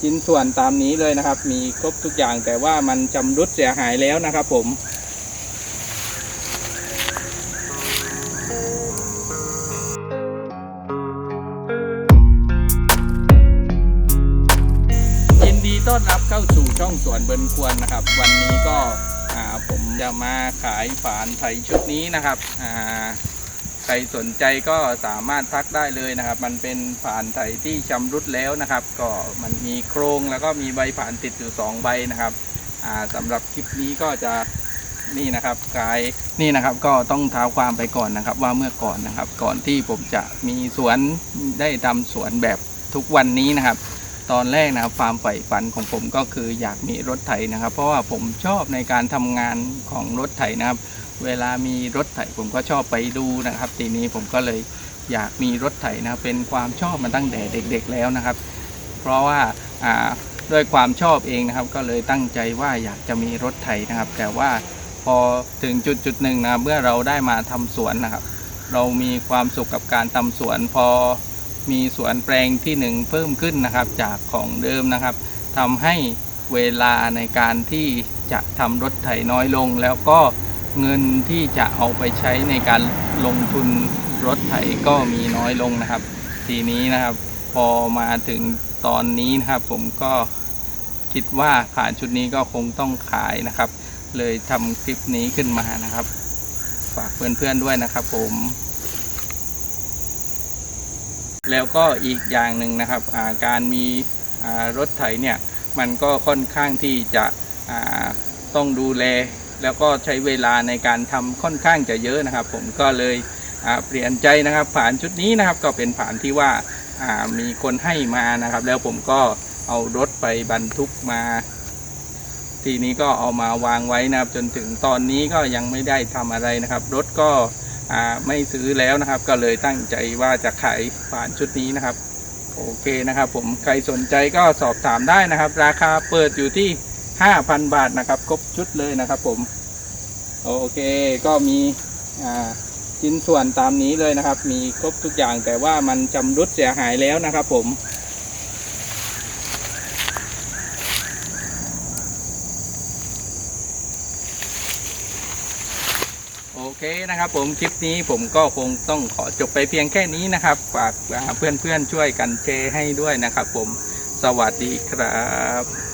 ชิ้นส่วนตามนี้เลยนะครับ มีครบทุกอย่างแต่ว่ามันจำรุดเสียหายแล้วนะครับผมยินดีต้อนรับเข้าสู่ช่องสวนเบิร์นควรนะครับ วันนี้ก็ผมจะมาขายฝานไถชุดนี้นะครับอ่า ใครสนใจก็สามารถทักได้เลยนะครับ มันเป็นฝานไถที่ชำรุดแล้วนะครับ ก็มันมีโครงแล้วก็มีใบฝานติดอยู่สองใบนะครับสำหรับคลิปนี้ก็จะนี่นะครับขายนี่นะครับก็ต้องเท้าความไปก่อนนะครับ ว่าเมื่อก่อนนะครับ ก่อนที่ผมจะมีสวนได้ทำสวนแบบทุกวันนี้นะครับ ตอนแรกนะครับความใฝ่ฝันของผมก็คืออยากมีรถไถนะครับ เพราะว่าผมชอบในการทำงานของรถไถนะครับ เวลามีรถไถผมก็ชอบไปดูนะครับ ทีนี้ผมก็เลยอยากมีรถไถนะครับเป็นความชอบมาตั้งแต่เด็ก ๆแล้วนะครับ เพราะว่าด้วยความชอบเองนะครับ ก็เลยตั้งใจว่าอยากจะมีรถไถนะครับ แต่ว่าพอถึงจุดจุดๆหนึ่งนะเมื่อเราได้มาทำสวนนะครับ เรามีความสุขกับการทำสวนพอ มีสวนแปลงที่หนึ่งเพิ่มขึ้นนะครับจากของเดิมนะครับทำให้เวลาในการที่จะทำรถไถน้อยลง แล้วก็เงินที่จะเอาไปใช้ในการลงทุนรถไถก็มีน้อยลงนะครับ ทีนี้นะครับ พอมาถึงตอนนี้นะครับ ผมก็คิดว่าผ่านชุดนี้ก็คงต้องขายนะครับ เลยทำคลิปนี้ขึ้นมานะครับ ฝากเพื่อนๆด้วยนะครับผม แล้วก็อีกอย่างหนึ่งนะครับาการมีรถไถเนี่ยมันก็ค่อนข้างที่จะต้องดูแล แล้วก็ใช้เวลาในการทำค่อนข้างจะเยอะนะครับ ผมก็เลยเปลี่ยนใจนะครับผ่านชุดนี้นะครับก็เป็นผ่านที่ว่าามีคนให้มานะครับ แล้วผมก็เอารถไปบรรทุกมา ทีนี้ก็เอามาวางไว้นะครับ จนถึงตอนนี้ก็ยังไม่ได้ทำอะไรนะครับ รถก็ ไม่ซื้อแล้วนะครับ ก็เลยตั้งใจว่าจะขายผ่านชุดนี้นะครับ โอเคนะครับ ผมใครสนใจก็สอบถามได้นะครับ ราคาเปิดอยู่ที่ 5,000 บาทนะครับ ครบชุดเลยนะครับ ผม โอเคก็มีชิ้นส่วนตามนี้เลยนะครับ มีครบทุกอย่างแต่ว่ามันจำรุดเสียหายแล้วนะครับ ผม เคนะครับผมคลิปนี้ผมก็คงต้องขอจบไปเพียงแค่นี้นะครับฝากเพื่อนๆช่วยกันแชร์ให้ด้วยนะครับผมสวัสดีครับ